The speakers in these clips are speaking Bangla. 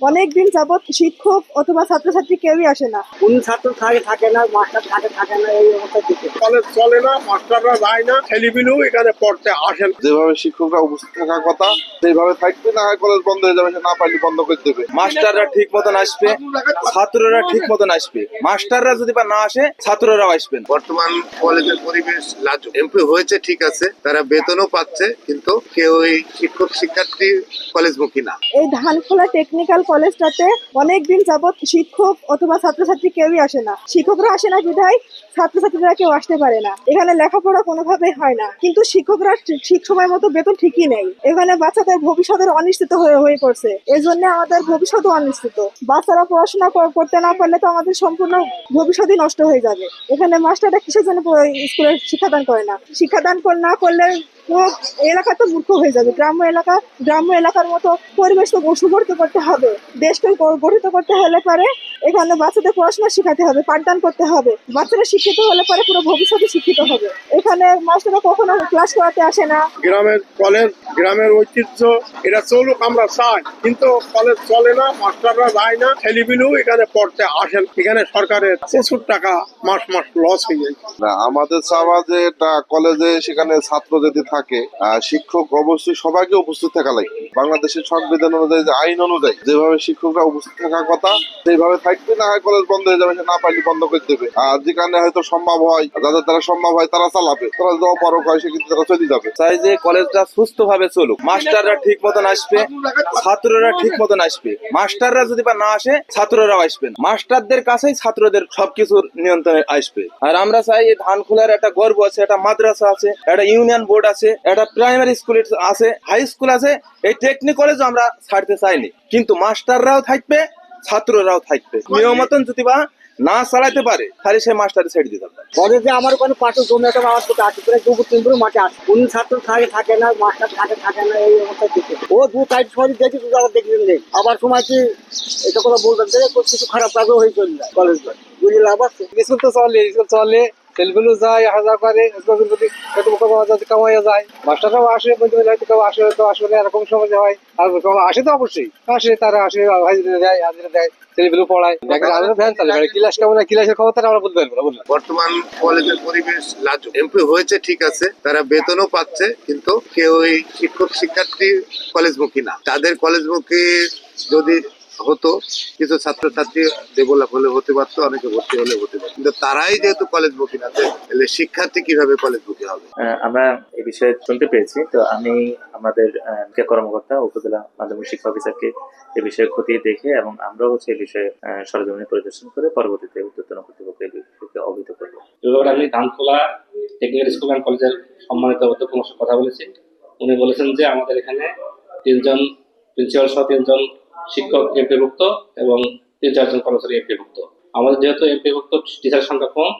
অনেক দিন যাবৎ শিক্ষক অথবা ছাত্রছাত্রী কেউই আসে না। কোন ছাত্র থাকে থাকে না মাস্টার থাকে থাকে না এই অবস্থা দিকে। কলেজ চলে না মাস্টাররা যায় না ছেলেপিলেও এখানে পড়তে আসে না। যেভাবে শিক্ষকরা উপস্থিত থাকার কথা সেইভাবে থাকবে না কলেজ বন্ধ হয়ে যাবে না পারলে বন্ধ করে দেবে। মাস্টাররা ঠিক মতন আসবে ছাত্ররা ঠিক মতন আসবে। মাস্টাররা যদি বা না আসে ছাত্ররাও আসবেন বর্তমান কলেজের পরিবেশ লাজুক। এমপি হয়েছে ঠিক আছে তারা বেতনও পাচ্ছে কিন্তু কেউ এই শিক্ষক শিক্ষার্থী কলেজমুখী না। এই ধানখোলা টেকনিক্যাল কলেজটাতে অনেক দিন যাবৎ শিক্ষক অথবা ছাত্রছাত্রী কেউই আসে না। শিক্ষকরা আসে না বিধায় ছাত্রছাত্রীরা কেউ আসতে পারে না। এখানে লেখাপড়া কোনোভাবেই হয় না। কিন্তু শিক্ষকরা ঠিক- সময় মতো বেতন ঠিকই নেই এখানে বাচ্চাদের ভবিষ্যতের অনিশ্চিত হয়ে হয়ে পড়ছে। এই জন্য আমাদের ভবিষ্যৎও অনিশ্চিত। বাচ্চারা পড়াশোনা কর- করতে না পারলে তো আমাদের সম্পূর্ণ ভবিষ্যৎই নষ্ট হয়ে যাবে। এখানে মাস্টাররা কিসের জন্য স্কুলে শিক্ষাদান করে না? শিক্ষাদান না করলে এলাকা তো মূর্খ হয়ে যাবে। গ্রাম্য এলাকা, গ্রাম্য এলাকার মতো পরিবেশ তো সুগঠিত করতে হবে। দেশকে গঠিত করতে হলে পারে এখানে বাচ্চাদের পড়াশোনা শেখাতে হবে পাঠদান করতে হবে। বাচ্চারা শিক্ষিত হলে পরে পুরো ভবিষ্যতে শিক্ষিত হবে। এখানে মাস্টাররা কখনো ক্লাস করাতে আসে না। গ্রামের কলেজ গ্রামের ঐতিহ্য এটা চলুক আমরা চাই। কিন্তু কলেজ চলে না মাস্টাররা যায় না ছেলেপিলেও এখানে পড়তে আসে না। এখানে সরকারের প্রচুর টাকা মাস মাস লস হয়ে যায়। না আমাদের চাওয়া যে এটা কলেজে সেখানে ছাত্র যদি থাকে আহ, শিক্ষক অবশ্যই সবাইকে উপস্থিত থাকা লাগে। বাংলাদেশের সংবিধান অনুযায়ী আইন অনুযায়ী যেভাবে শিক্ষকরা উপস্থিত থাকার কথা সেইভাবে থাকবে না হয় কলেজ বন্ধ হয়ে যাবে, সে না পারলে বন্ধ করে দেবে। আর যেখানে হয়তো সম্ভব হয়, যাদের দ্বারা সম্ভব হয়, তারা চালাবে। তারা যদি অপারক হয় সে কিন্তু তারা চলে যাবে। চাই যে কলেজটা সুস্থ ভাবে চলুক। মাস্টাররা ঠিক মতন আসবে, ছাত্ররা ঠিক মতন আসবে। মাস্টাররা যদি বা না আসে, ছাত্ররাও আসবেন মাস্টারদের কাছেই ছাত্রদের সবকিছুর নিয়ন্ত্রণে আসবে। আর আমরা চাই এই ধানখোলার একটা গর্ব আছে, একটা মাদ্রাসা আছে, একটা ইউনিয়ন বোর্ড আছে, একটা প্রাইমারি স্কুল আছে হাই স্কুল আছে। এই টেকনিক কলেজ আমরা ছাড়তে চাইনি। কিন্তু মাস্টাররাও থাকবে ছাত্ররাও থাকবে। নিয়ম মতন যদি বা না চালাতে পারে তাহলে সে মাস্টারে ছেড়ে দিতে পারে কলেজে আমার কোনো পাঠক জমি একটা আমার সাথে আছে প্রায় দু তিন মাঠে আছে কোন ছাত্র থাকে থাকে না মাস্টার থাকে থাকে না এই অবস্থা দেখে। ও দু সাইড সরি দেখি শুধু আবার দেখি নেই আবার সময় কি এটা কথা বলবেন যে কিছু খারাপ কাজও হয়ে চলে যায় কলেজ বুঝলে আবার স্কুল তো চলে স্কুল চলে। ছেলেগুলো যায় আসা যাওয়া করে কামাইয়া যায়। মাস্টাররাও আসে বলতে পারে হয়তো কেউ আসে হয়তো আসলে এরকম সময় হয়। আর আসে তো অবশ্যই। আসে তারা আসে হাজিরা দেয় হাজিরা দেয় ছেলেগুলো পড়ায়। আমাদের ভ্যান ক্লাস কেমন ক্লাসের খবর তারা আমরা বলতে পারব না বর্তমান কলেজের পরিবেশ লাজুক। এমপি হয়েছে ঠিক আছে তারা বেতনও পাচ্ছে কিন্তু কেউ এই শিক্ষক শিক্ষার্থী কলেজমুখী না। তাদের কলেজমুখী যদি হতো কিছু ছাত্রছাত্রী ডেভেলপ হলে হতে পারতো অনেকে ভর্তি হলে হতে পারতো। কিন্তু তারাই যেহেতু কলেজমুখী না তাহলে শিক্ষার্থী কীভাবে কলেজমুখী হবে? আমরা এই বিষয়ে শুনতে পেয়েছি। তো আমি আমাদের কর্মকর্তা উপজেলা মাধ্যমিক শিক্ষা অফিসারকে এ বিষয়ে খতিয়ে দেখে এবং আমরাও হচ্ছে এই বিষয়ে আহ, সরজমিনে পরিদর্শন করে পরবর্তীতে উদ্যোতন কর্তৃপক্ষ এই বিষয়কে অবহিত করব। আমি ধানখোলা টেকনিক্যাল স্কুল অ্যান্ড কলেজের সম্মানিত অধ্যক্ষের সাথে কথা বলেছি। উনি বলেছেন যে আমাদের এখানে তিনজন প্রিন্সিপাল সহ তিনজন শিক্ষক এমপিভুক্ত এবং তিন চারজন কর্মচারী এমপিভুক্ত। আমাদের যেহেতু এমপিভুক্ত টিচার সংখ্যা কম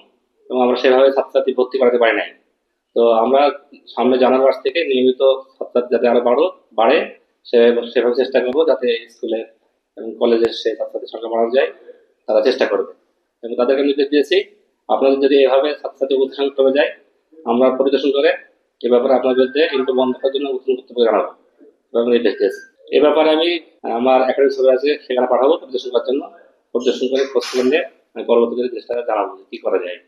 এবং আমরা সেভাবে ছাত্রছাত্রী ভর্তি করাতে পারি নাই। তো আমরা সামনে জানুয়ারি মাস থেকে নিয়মিত ছাত্রছাত্রী যাতে আরও বাড়ো, বাড়ে সেভাবে চেষ্টা করব যাতে স্কুলে এবং কলেজের সে ছাত্রছাত্রীর সংখ্যা বাড়ানো যায়, তারা চেষ্টা করবে। এবং তাদেরকে নির্দেশ দিয়েছি আপনাদের যদি এভাবে ছাত্রছাত্রী উত্থান কমে যায়, আমরা পরিদর্শন করে এ ব্যাপারে আপনার বিরুদ্ধে কিন্তু বন্ধ করার জন্য করতে জানাব। এভাবে নির্দেশ দিয়েছি। এ ব্যাপারে আমি, আমার একাডেমি সবাই আছে, সেখানে পাঠাবো, পরিদর্শন করার জন্য। পরিদর্শন করে খোঁজ নিয়ে পরবর্তীতে চেষ্টা জানাব কি করা যায়।